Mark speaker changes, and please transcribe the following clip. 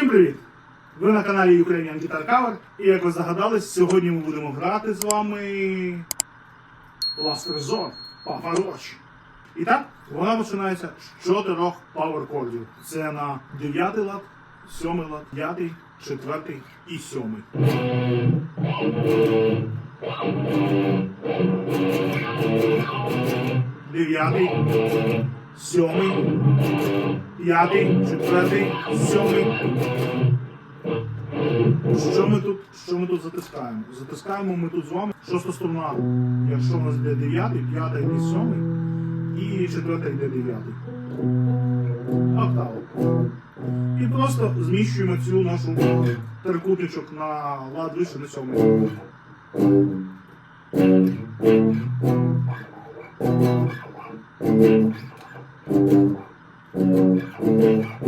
Speaker 1: Всім привіт! Ви на каналі Ukrainian Guitar Cover. І як ви загадались, сьогодні ми будемо грати з вами Last Resort Roach. І так, вона починається з чотирьох chordів. Це на 9 лад, 7 лад, 5, 4 і 7. Дев'ятий, сьомий, п'ятий, четвертий, сьомий. Що ми тут, що ми тут затискаємо? Затискаємо ми тут з вами шоста струна. Якщо у нас йде дев'ятий, п'ята йде сьомий і четверта йде дев'ятий. Октаву. І просто зміщуємо цю нашу трикутничок на лад вище на сьомий. Thank you.